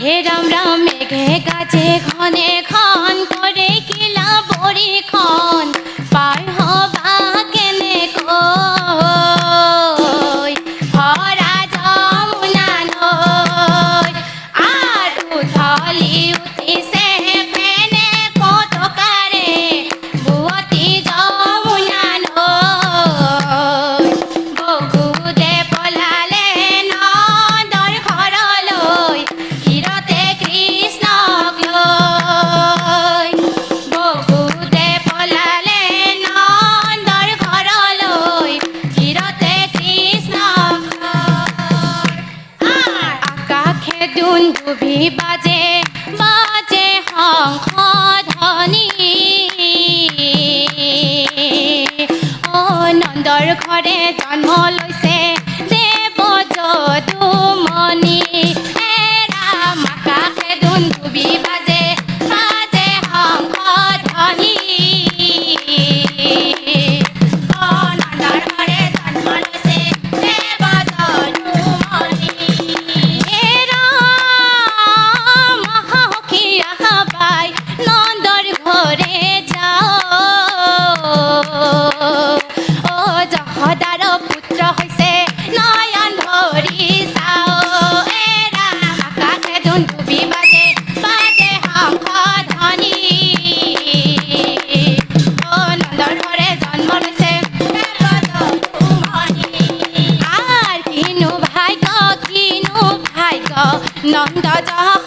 হে রাম রাম মেঘে গাছে ক্ষণে ক্ষণ করে কিলা বড়ি ক্ষণ ভি বাজে বাজে হংখ ধনি ও নন্দর ঘরে জন্ম লৈ 大家好